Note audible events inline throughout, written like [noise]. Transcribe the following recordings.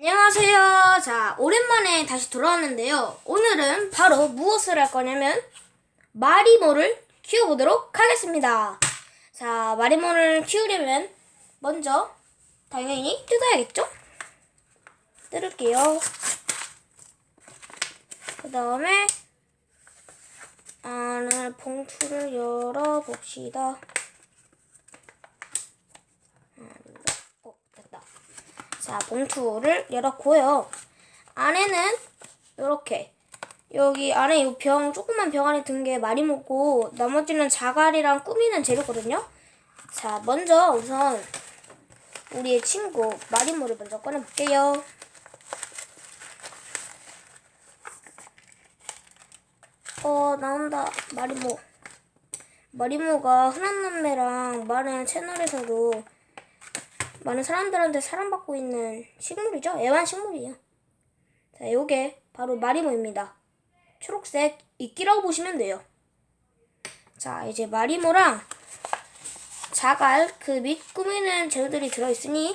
안녕하세요. 자, 오랜만에 다시 돌아왔는데요. 오늘은 바로 무엇을 할 거냐면 마리모를 키워보도록 하겠습니다. 자, 마리모를 키우려면 먼저 당연히 뜯어야겠죠? 뜯을게요. 그 다음에 안을 봉투를 열어봅시다. 어, 됐다. 자, 봉투를 열었고요. 안에는 이렇게 여기 안에 이 병 조그만 병 안에 든 게 마리모고 나머지는 자갈이랑 꾸미는 재료거든요. 자, 먼저 우선 우리의 친구 마리모를 먼저 꺼내 볼게요. 어, 나온다. 마리모. 마리모가 흔한 남매랑 많은 채널에서도 많은 사람들한테 사랑받고 있는 식물이죠. 애완식물이에요. 자, 요게 바로 마리모입니다. 초록색 이끼라고 보시면 돼요. 자, 이제 마리모랑 자갈 그 밑 꾸미는 재료들이 들어있으니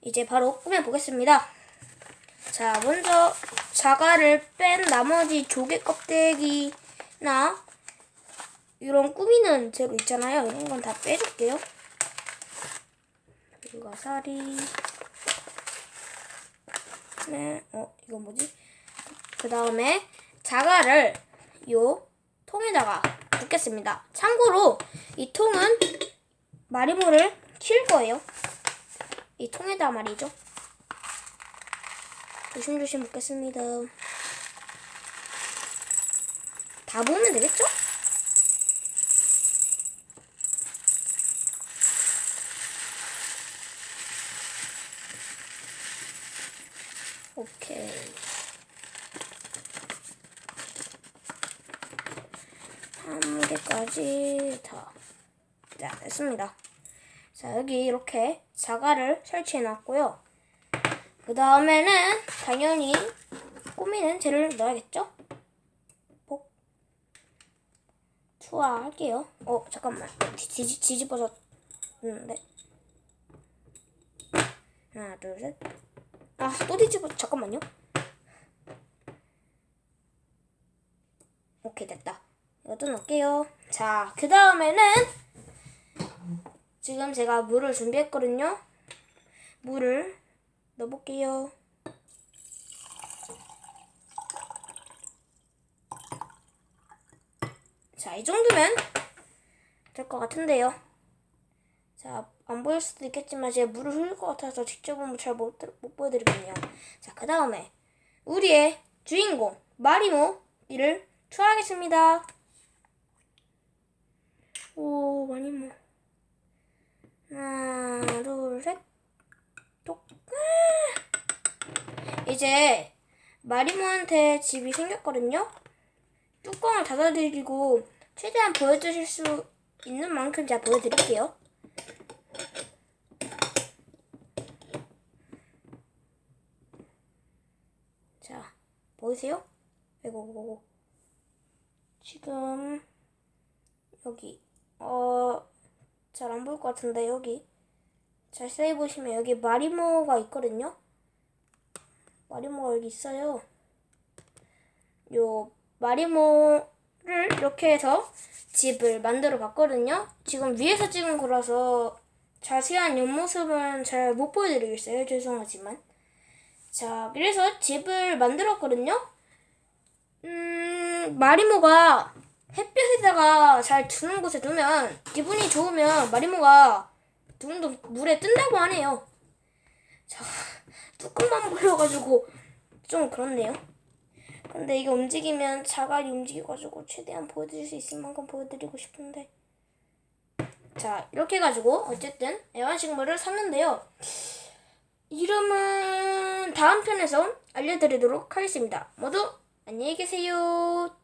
이제 바로 꾸며보겠습니다. 자, 먼저 자갈을 뺀 나머지 조개 껍데기나 이런 꾸미는 재료 있잖아요. 이런 건 다 빼줄게요. 이거 사리. 네, 어, 이거 뭐지? 그 다음에 자갈을 요 통에다가 붓겠습니다. 참고로 이 통은 마리모를 키울 거예요. 이 통에다 말이죠. 조심조심 붓겠습니다. 다 부으면 되겠죠? 오케이. 한 개까지 다. 자, 됐습니다. 자, 여기 이렇게 자갈을 설치해 놨고요. 그 다음에는 당연히 꾸미는 재료를 넣어야겠죠? 복. 투하할게요. 어, 잠깐만. 뒤, 뒤, 뒤집어졌는데. 하나, 둘, 셋. 아, 또 뒤집어. 잠깐만요. 오케이, 됐다. 이것도 넣을게요. 자, 그 다음에는 지금 제가 물을 준비했거든요. 물을 넣어볼게요. 자, 이 정도면 될 것 같은데요. 자, 안 보일 수도 있겠지만 제가 물을 흘릴 것 같아서 직접 보면 잘못 못 보여드리거든요. 자, 그 다음에 우리의 주인공 마리모 이를 투하하겠습니다. 오, 마리모. 하나, 둘, 셋. 똑. 아! 이제 마리모한테 집이 생겼거든요. 뚜껑을 닫아드리고 최대한 보여주실 수 있는 만큼 제가 보여드릴게요. 자, 보이세요? 아이고. 지금 여기 어 잘 안 보일 것 같은데 여기 자세히 보시면 여기 마리모가 있거든요. 마리모가 여기 있어요. 요 마리모 를 이렇게 해서 집을 만들어 봤거든요. 지금 위에서 찍은 거라서 자세한 옆모습은 잘 못 보여드리겠어요. 죄송하지만. 자, 그래서 집을 만들었거든요. 음, 마리모가 햇볕에다가 잘 드는 곳에 두면 기분이 좋으면 마리모가 둥둥 물에 뜬다고 하네요. 자, [laughs] 뚜껑만 [laughs] 보여가지고 좀 그렇네요. 근데 이게 움직이면 자갈이 움직여가지고 최대한 보여드릴 수 있을 만큼 보여드리고 싶은데. 자, 이렇게 해가지고 어쨌든 애완식물을 샀는데요. 이름은 다음 편에서 알려드리도록 하겠습니다. 모두 안녕히 계세요.